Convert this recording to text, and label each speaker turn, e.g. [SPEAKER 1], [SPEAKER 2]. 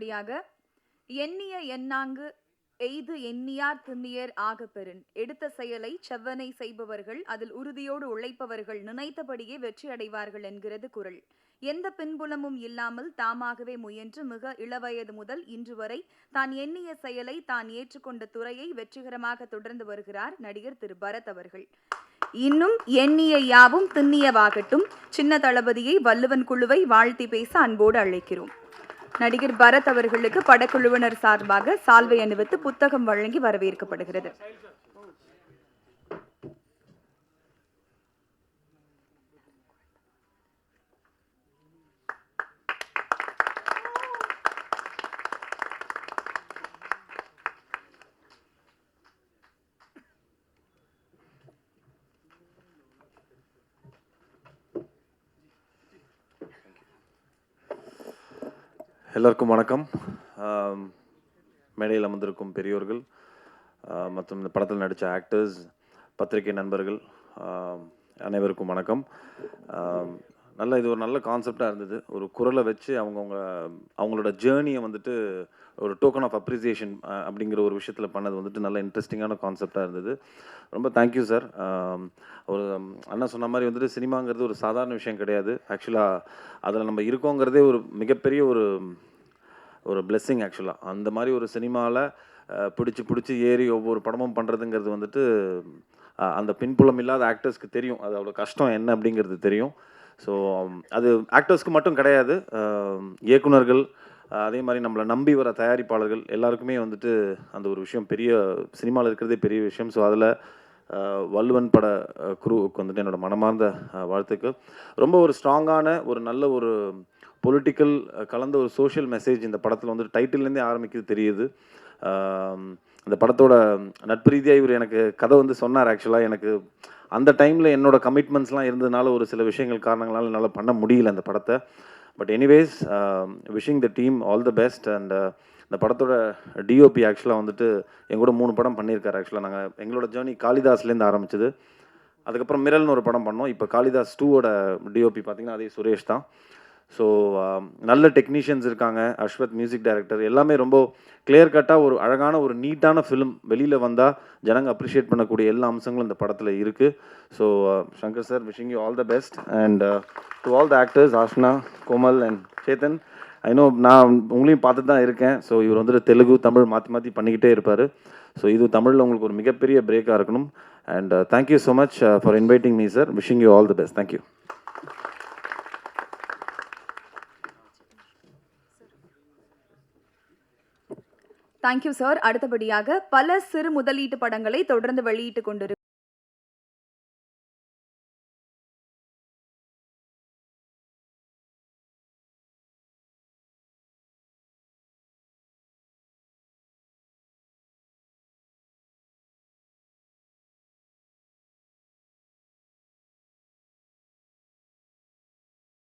[SPEAKER 1] அப்படியாக எண்ணிய எண்ணாங்கு எய்து எண்ணியார் திண்ணியர் ஆகப்பெறின் எடுத்த செயலை செவ்வனை செய்பவர்கள் அதில் உறுதியோடு உழைப்பவர்கள் நினைத்தபடியே வெற்றி அடைவார்கள் என்கிறது குரல். எந்த பின்புலமும் இல்லாமல் தாமாகவே முயன்று மிக இளவயது முதல் இன்று வரை தான் எண்ணிய செயலை தான் ஏற்றுக்கொண்ட துறையை வெற்றிகரமாக தொடர்ந்து வருகிறார் நடிகர் திரு. பரத் அவர்கள். இன்னும் எண்ணிய யாவும் திண்ணியவாகட்டும். சின்ன தளபதியை வள்ளுவன் குழுவை வாழ்த்தி பேச அன்போடு அழைக்கிறோம். நடிகர் பரத் அவர்களுக்கு படக்குழுவினர் சார்பாக சால்வை அணிவித்து புத்தகம் வழங்கி வரவேற்கப்படுகிறது.
[SPEAKER 2] எல்லோருக்கும் வணக்கம். மேடையில் அமர்ந்திருக்கும் பெரியோர்கள் மற்றும் இந்த படத்தில் நடித்த ஆக்டர்ஸ் பத்திரிகை நண்பர்கள் அனைவருக்கும் வணக்கம். நல்ல இது ஒரு நல்ல கான்செப்டாக இருந்தது. ஒரு குரலை வச்சு அவங்கவுங்க அவங்களோட ஜேர்னியை வந்துட்டு ஒரு டோக்கன் ஆஃப் அப்ரிசியேஷன் அப்படிங்கிற ஒரு விஷயத்தில் பண்ணது வந்துட்டு நல்ல இன்ட்ரெஸ்டிங்கான கான்செப்டாக இருந்தது. ரொம்ப தேங்க்யூ சார் ஒரு அண்ணா சொன்ன மாதிரி வந்துட்டு சினிமாங்கிறது ஒரு சாதாரண விஷயம் கிடையாது. ஆக்சுவலாக அதில் நம்ம இருக்கோங்கிறதே ஒரு மிகப்பெரிய ஒரு ஒரு பிளெஸ்ஸிங் ஆக்சுவலாக அந்த மாதிரி ஒரு சினிமாவில் பிடிச்சி பிடிச்சி ஏறி ஒவ்வொரு படமும் பண்ணுறதுங்கிறது வந்துட்டு அந்த பின்புலம் இல்லாத ஆக்டர்ஸ்க்கு தெரியும். அது அவ்வளோ கஷ்டம் என்ன அப்படிங்கிறது தெரியும். ஸோ அது ஆக்டர்ஸ்க்கு மட்டும் கிடையாது. இயக்குநர்கள் இயக்குனர்கள் அதே மாதிரி நம்மளை நம்பி வர தயாரிப்பாளர்கள் எல்லாருக்குமே வந்துட்டு அந்த ஒரு விஷயம் பெரிய சினிமாவில் இருக்கிறதே பெரிய விஷயம். ஸோ அதில் வள்ளுவன் பட குருவுக்கு வந்துட்டு என்னோட மனமார்ந்த வாழ்த்துக்கள். ரொம்ப ஒரு ஸ்ட்ராங்கான ஒரு நல்ல ஒரு பொலிட்டிக்கல் கலந்த ஒரு சோஷியல் மெசேஜ் இந்த படத்தில் வந்து டைட்டில்லேருந்தே ஆரம்பிக்கிறது தெரியுது. அந்த படத்தோட நட்பு ரீதியாக இவர் எனக்கு கதை வந்து சொன்னார் ஆக்சுவலாக எனக்கு அந்த டைமில் என்னோடய கமிட்மெண்ட்ஸ்லாம் இருந்ததுனால ஒரு சில விஷயங்கள் காரணங்களால் என்னால் பண்ண முடியல அந்த படத்தை. But anyways wishing the team all the best and இந்த படத்தோட டிஓபி ஆக்சுவலாக வந்துட்டு எங்கூட மூணு படம் பண்ணியிருக்காரு ஆக்சுவலாக நாங்கள் எங்களோட ஜேர்னி காளிதாஸ்லேருந்து ஆரம்பிச்சது. அதுக்கப்புறம் மிரல்னு ஒரு படம் பண்ணோம். இப்போ காளிதாஸ் டூவோட டிஓபி பார்த்தீங்கன்னா அதே சுரேஷ் தான். ஸோ um, நல்ல டெக்னீஷியன்ஸ் இருக்காங்க. அஸ்வத் மியூசிக் டைரக்டர் எல்லாமே ரொம்ப கிளியர் கட்டாக ஒரு அழகான ஒரு நீட்டான ஃபிலிம் வெளியில் வந்தால் ஜனங்க அப்ரிஷியேட் பண்ணக்கூடிய எல்லா அம்சங்களும் இந்த படத்தில் இருக்குது so uh, Shankar sir wishing you all the best and to all the actors Ashna Komal and Chetan I know நான் உங்களையும் பார்த்து தான் இருக்கேன். ஸோ இவர் வந்துட்டு தெலுங்கு தமிழ் மாற்றி மாற்றி பண்ணிக்கிட்டே இருப்பார். ஸோ இது தமிழில் உங்களுக்கு ஒரு மிகப்பெரிய பிரேக்காக இருக்கணும். And thank you so much for inviting me sir wishing you all the best thank you
[SPEAKER 1] thank you sir அடுத்தபடியாக பல சிறு முதலீட்டு படங்களை தொடர்ந்து வெளியிட்டு கொண்டிருக்கும்